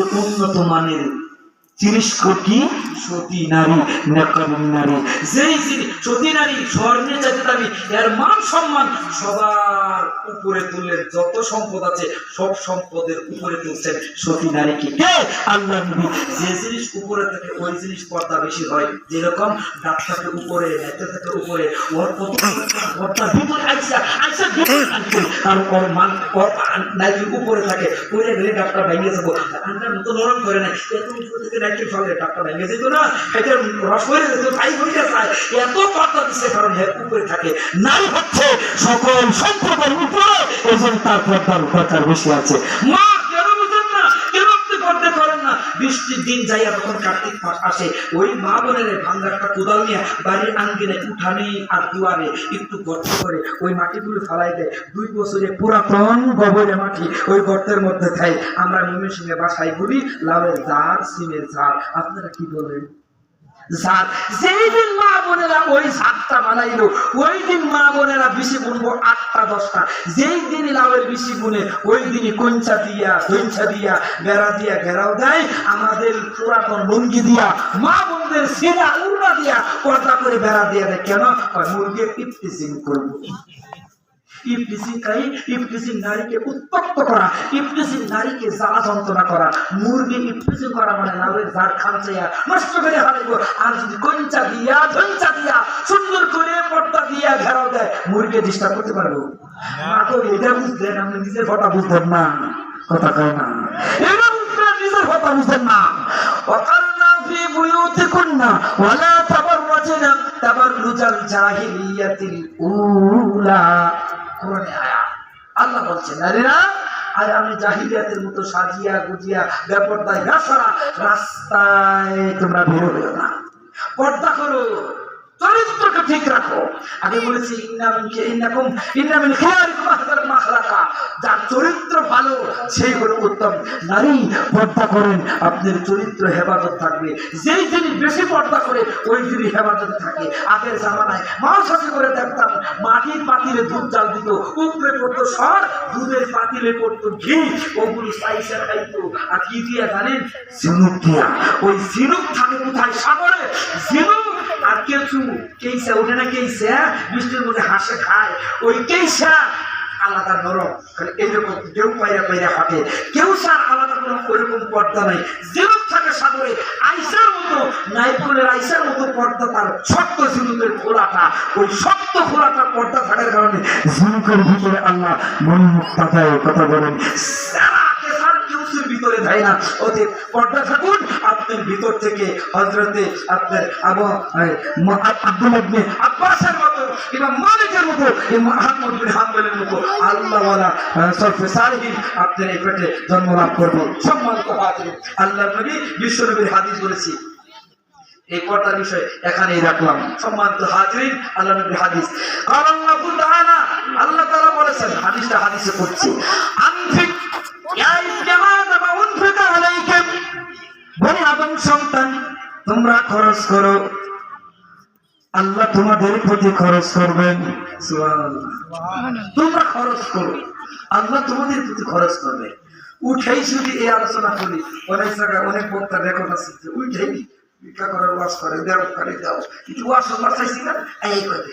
উন্নত মানের তিরিশ কোটি সতী নারী নেকাবিন নারী। যেই যিনি সতী নারী স্বর্ণে চাইতে দাবি, এর মান সম্মান সবার উপরে তুললেন যত সম্পদ আছে, সব সম্পদের উপরে তুলছেন সতী নারীকে কে? আল্লাহ নবী, যে জিনিস উপরে থাকে, ওই জিনিস পর্দা বেশি হয়। যেরকম ডাক থাকে উপরে নেতা থাকে উপরে, ওর পর্দা ভিতরে আইসা আইসা আর ওর মান নাইকের উপরে থাকে পরে গেলে ডাক্তার ভেঙে যাব। আন্ডার মতো নরম করে নেয় এত উপর থেকে ফলে ভেঙে যেত না রস হয়ে যেত, তাই হয়ে যায়। এত পাতা দিচ্ছে কারণ হে উপরে থাকে। নারী হচ্ছে সকল সম্পদের উপরে এবং তার পর্দার প্রচার বেশি আছে। মা কেন বুঝেন না কেন আপনি পর্দা করেন না বৃষ্টির দিন যাইয়া তখন কার্তিক মাস আসে, ওই মা বোনের ভাঙ্গারটা কোদাল নিয়ে বাড়ির আঙ্গিনে উঠানে আর দুয়ারে একটু গর্ত করে ওই মাটিগুলো ফালাই দেয়। দুই বছরে পুরাতন গোবরে মাটি ওই গর্তের মধ্যে খাই আমরা মমির সঙ্গে বাসায় বলি লাভের ঝাড়, সিমের ঝাড়। আপনারা কি বলেন? ঝাড় যেই দিন মা বোনেরা ওই বানাইলো ওই দিন মা বোনেরা আটটা, দশটা। যেই দিন লাউয়ের বুনে ওই কঞ্চা দিয়া দইঞ্চা দিয়া, বেড়া দিয়া, ঘেরাও দেয়। আমাদের পুরাতন লুঙ্গি দিয়া, মা বোনদের সিরা, উড়না দিয়া করে বেড়া দিয়া দেয়। কেন? কয় মুরগি ইফতিসিং করব। ইফতিসিং খাই ইফতিসিং নারীকে উত্তপ্ত করা ইফতিসিং নারীকে জ্বালা যন্ত্রণা করা মুরগি ইফতিসিং করা মানে নারীর ঝাড় খামচাইয়া নষ্ট করে হারাইব আর যদি কঞ্চা দিয়া ধঞ্চা দিয়া সুন্দর করে পর্দা দিয়া ঘেরাও দেয় মুরগি ডিস্টার্ব করতে পারবো মা তো এটা বুঝলেন আপনি নিজের কথা বুঝলেন না কথা কয় না এটা বুঝলেন নিজের কথা বুঝলেন না وقرنا في بيوتكن ولا تبرجن تبرج الجاهلية الأولى কোরআনে আয়া। আল্লাহ বলছে নারীরা আর আমি জাহিলিয়াতের মতো সাজিয়া গুজিয়া ব্যাপারদায় না সারা রাস্তায় তোমরা বেরোবে না। পর্দা করো, চরিত্রকে ঠিক রাখো। আগে বলেছি ইন্নামিনকে ইন্নাকুম ইন্নামিন মাখ মাখলাকা। যার চরিত্র ভালো সেই হলো উত্তম। নারী পর্দা করেন, আপনার চরিত্র হেফাজত থাকবে। যেই যিনি বেশি পর্দা করে, ওই যিনি হেফাজত থাকে। আগের জামানায় মাও সাথে করে দেখতাম, মাটির পাতিলে দুধ জাল দিত, উপরে পড়তো সর, দুধের পাতিলে পড়তো ঘি। ওগুলো সাইসা খাইতো। আর কি দিয়া জানেন? ঝিনুক দিয়া। ওই ঝিনুক থাকে কোথায়? সাগরে। ঝিনুক আর কেঁচু। কেইসা ওঠে না কেইসা বৃষ্টির মধ্যে হাসে খায়। ওই কেইসা আলাদা নরম। কারণ এইরকম কেউ পাইরা পাইরা হাঁটে। কেউ সার আলাদা কোনো ওইরকম পর্দা নাই। যেরকম থাকে সাগরে, আইসার মতো নাইকুলের আইসার মতো পর্দা তার শক্ত ঝিনুকের খোলাটা। ওই শক্ত খোলাটা পর্দা থাকার কারণে ঝিনুকের ভিতরে আল্লাহ মন মুক্তা কথা বলেন। সারা কিউসের না। ওতে পর্দা থাকুন। আপনার ভিতর থেকে হজরতে আপনার আবু আব্দুল ইবনে আব্বাসের মতো কিংবা মালিকের মতো, এই হাম্বলের মতো আল্লাহওয়ালা সরফে সালেহিন আপনার এই পেটে জন্ম লাভ করব। সম্মানিত হাজির আল্লাহ নবী বিশ্ব নবীর হাদিস বলেছি। এই কটা বিষয় এখানেই রাখলাম। সম্মানিত হাজরিন আল্লাহ নবীর হাদিস। আল্লাহ তাআলা বলেছেন, হাদিসটা হাদিসে করছি তোমরা খরচ করো। আল্লাহ তোমাদের প্রতি খরচ করবেন। তোমরা খরচ করো। আল্লাহ তোমাদের প্রতি খরচ করবে। উঠেই শুধু এই আলোচনা করি। অনেক জায়গায় অনেক বক্তা রেকর্ড আছে উঠেই ভিক্ষা করার ওয়াশ করে দেও করে দাও কিন্তু ওয়াশ চাইছি না। এই করে।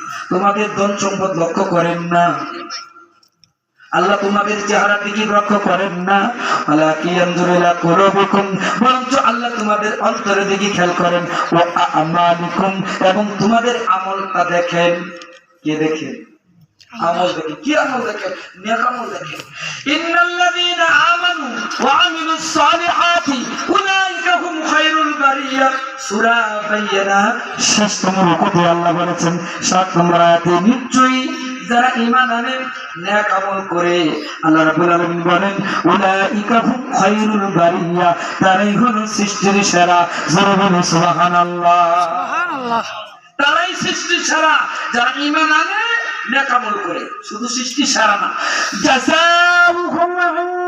তোমাদের ধন সম্পদ লক্ষ্য করেন না। আল্লাহ তোমাদের চেহারার দিকে লক্ষ্য করেন না। বরঞ্চ আল্লাহ তোমাদের দিকে খেয়াল করেন। ও এবং তোমাদের আমলটা দেখেন। কে দেখেন আমল দেখে। কি আমল দেখে? আমল দেখে। বায়্যানা শেষ নম্বর রুকুতে আল্লাহ বলেছেন সাত নম্বর আয়াতে নিশ্চয়ই যারা ঈমান আনে নেক আমল করে আল্লাহ রাব্বুল আলামিন বলেন উলাইকা হুম খায়রুল বারিয়া তারাই হলো সৃষ্টির সেরা যারা বলে সুবহানাল্লাহ। সুবহানাল্লাহ। তারাই সৃষ্টি ছাড়া যারা ঈমান আনে আমল করে। শুধু সৃষ্টি ছাড়া না। জাযাউহুম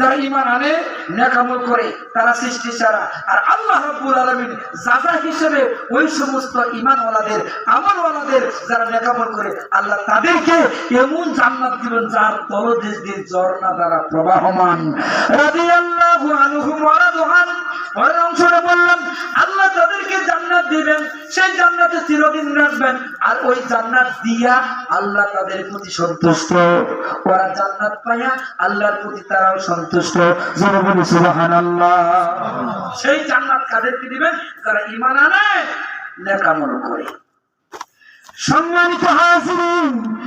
যারা ইমান আনে, নেকামল করে, তারা সৃষ্টি ছাড়া। আর আল্লাহ রাব্বুল আলামিন যাজা হিসেবে ওই সমস্ত ইমানওয়ালাদের আমলওয়ালাদের যারা নেকামল করে, আল্লাহ তাদেরকে এমন জান্নাত দিবেন যার তলদেশ দিয়ে ঝর্ণা দ্বারা প্রবাহমান। রাদিয়াল্লাহু আনহুম ওয়া পরের অংশটা বললাম, আল্লাহ তাদেরকে জান্নাত দিবেন, সেই জান্নাতে চিরদিন রাখবেন, আর ওই জান্নাত দিয়া আল্লাহ তাদের প্রতি সন্তুষ্ট। ওরা জান্নাত পাইয়া আল্লাহর প্রতি তারাও সন্তুষ্ট। যারা বলি সুবহানাল্লাহ। সেই জান্নাত কাদেরকে দিবেন যারা ঈমান আনে নেকামল করে। সম্মানিত হাজিরিন মানুষগুলো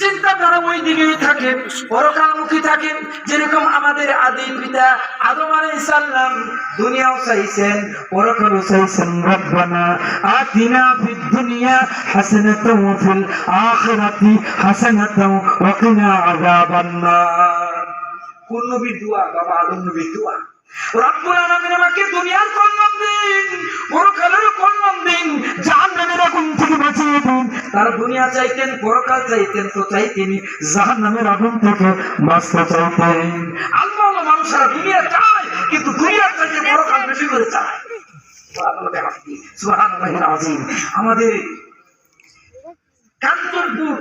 চিন্তা তারা ওই দিকেই থাকে, পরকালমুখী থাকে। যেরকম আমাদের আদি পিতা আদম আলাইহিস সালাম দুনিয়াও চাইছেন, পরকালও চাইছেন, রব্বানা আতিনা ফিদ দুনিয়া হাসানাতাও ফিল আখিরাতি হাসানাতাও ওয়া কিনা আযাবান নার কোন নবীর দোয়া, বাবা, আদম নবীর দোয়া। আমাকে দুনিয়ার কল্যাণ দিন, পরকালের কল্যাণ দিন আগুন থেকে বাঁচিয়ে দিন। তার দুনিয়া চাইতেন, পরকাল চাইতেন, তো আগুন থেকে বাঁচতে চাইতেন। আল্লাহ মানুষেরা দুনিয়া চায়, কিন্তু দুনিয়ার চাইতে পরকাল বেশি করে চায়। আমাদের কান্তরপুর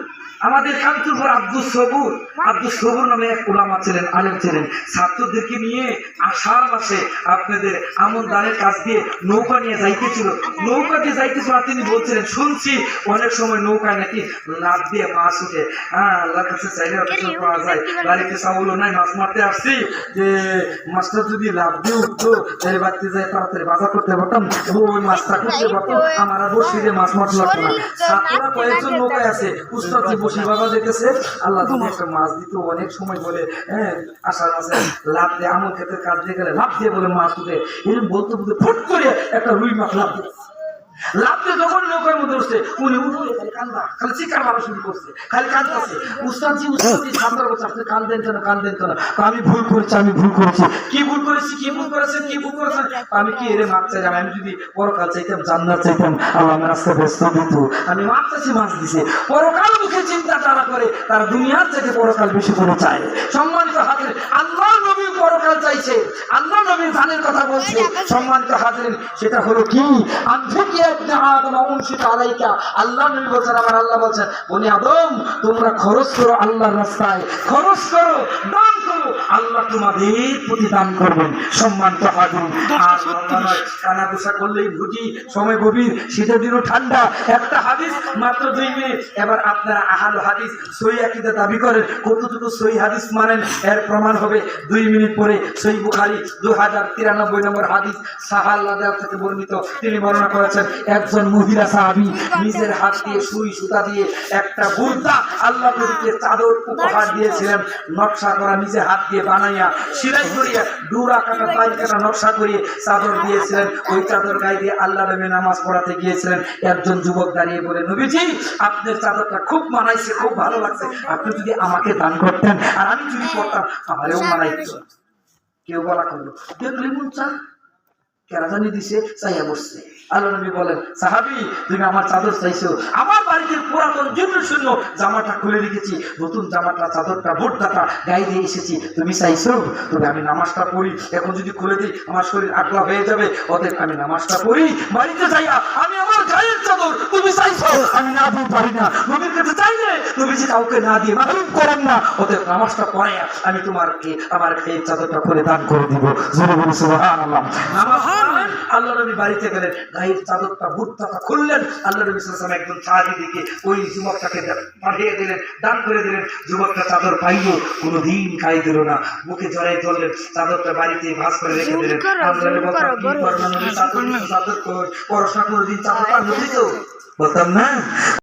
আমাদের কান্তরপুর আব্দুল সবুর। আব্দুল সবুর নামে এক ওলামা ছিলেন, আলেম ছিলেন। ছাত্রদেরকে নিয়ে আষাঢ় মাসে আপনাদের আমন দানের কাছ দিয়ে নৌকা নিয়ে যাইতেছিল। নৌকা দিয়ে যাইতেছিল আর তিনি বলছিলেন, শুনছি অনেক সময় নৌকায় নাকি লাভ দিয়ে মাছ উঠে। হ্যাঁ আল্লাহর কাছে চাইলে পাওয়া যায়। বাড়িতে চাউলও নাই, মাছ মারতে আসছি যে মাছটা যদি লাভ দিয়ে উঠতো, তাহলে বাড়িতে যাই তাড়াতাড়ি বাজার করতে পারতাম ওই মাছটা করতে পারতাম। আমার বসে দিয়ে মাছ মারতে লাগতো না। ছাত্ররা কয়েকজন নৌকায় আছে। উস্তাদ বাবা দেখেছে আল্লাহ তুমি একটা মাছ দিত অনেক সময় বলে হ্যাঁ আষাঢ় মাসে লাভ দিয়ে আমল ক্ষেতের কাজ দিয়ে গেলে লাভ দিয়ে বলে মাছ উঠে। এরকম বলতে বলতে ফুট করে একটা রুই মাছ লাভ দিয়ে যখন নৌকার মধ্যে উঠছে, উনি কান্দা শুরু করছে, খালি কান্দাছে আমি ভুল করেছি, আমি ভুল করেছি। কি ভুল করেছি, কি ভুল করেছেন, কি ভুল করেছেন? আমি কি এরে মাপ চাই আমি যদি পরকাল চাইতাম, জান্নাত চাইতাম আমার রাস্তা ব্যস্ত দিত। আমি মাপ মাছ দিছে। পরকাল মুখে চিন্তা তারা করে, তারা দুনিয়ার থেকে পরকাল বেশি করে চায়। সম্মানিত হাজির, আল্লাহ চাইছে। আল্লাহ নবীর ধানের কথা বলছে সম্মানিত হাজির সেটা হলো কি? আলাইকা। আল্লাহ নবী বলছেন আমার আল্লাহ বলছেন উনি আদম তোমরা খরচ করো আল্লাহর রাস্তায়। খরচ করো দান করো আল্লাহ তোমাদের প্রতি দান করবেন আর কানা ঘুষা করলেই ভুজি সময় গভীর শীতের দিনও ঠান্ডা। একটা হাদিস মাত্র দুই মিনিট। এবার আপনারা আহাল হাদিস সই আকিদা দাবি করেন কতটুকু সই হাদিস মানেন এর প্রমাণ হবে দুই মিনিট পরে। সই বুখারি দু হাজার তিরানব্বই নম্বর হাদিস সাহাল্লাহ থেকে বর্ণিত। তিনি বর্ণনা করেছেন একজন মহিলা সাহাবি নিজের হাত দিয়ে সুই সুতা দিয়ে একটা বুর্দা আল্লাহ নবীকে চাদর উপহার দিয়েছিলেন নকশা করা নিজে হাত দিয়ে বানাইয়া, সিলাই করিয়া ডুরা কাটা কাটা নকশা করিয়ে চাদর দিয়েছিলেন। ওই চাদর গায়ে দিয়ে আল্লাহ নবী নামাজ পড়াতে গিয়েছিলেন। একজন যুবক দাঁড়িয়ে বলে, নবীজি, আপনার চাদরটা খুব মানাইছে, খুব ভালো লাগছে। আপনি যদি আমাকে দান করতেন, আর আমি যদি করতাম তাহলেও মানাইতো। কেউ বলা করল দেখলি মন চা। দিছে, চাইয়া বসছে। আল্লাহ নবী বলেন, সাহাবি, তুমি আমার চাদর চাইছো। আমার বাড়িতে পুরাতন জন্য শূন্য জামাটা খুলে রেখেছি। নতুন জামাটা, চাদরটা ভোটদাটা গায়ে দিয়ে এসেছি। তুমি চাইছো? তবে আমি নামাজটা পড়ি। এখন যদি খুলে দিই, আমার শরীর হয়ে যাবে। অতএব আমি নামাজটা পড়ি। বাড়িতে যাইয়া আমি আমার গায়ের চাদর, তুমি চাইছো? আমি না দিতে পারি না। নবীর কাছে চাইলে কাউকে না দিয়ে মালুম করেন না। অতএব নামাজটা পড়াইয়া আমি তোমারকে, আমার গায়ের চাদরটা খুলে দান করে দিব। জোরে সুবহানাল্লাহ। নামাজ আল্লাহ নবী বাড়িতে গেলেন গায়ের চাদরটা ভুট্টাটা খুললেন। আল্লাহ নবী ওয়াসাল্লাম একজন সাহাবী দিকে ওই যুবকটাকে পাঠিয়ে দিলেন দান করে দিলেন। যুবকটা চাদর পাইল কোনোদিন খাই দিল না। মুখে জড়াই ধরলেন চাদরটা বাড়িতে ভাস করে রেখে দিলেন। পড়াশোনা কোনোদিন চাদর পার নদী তো বলতাম না।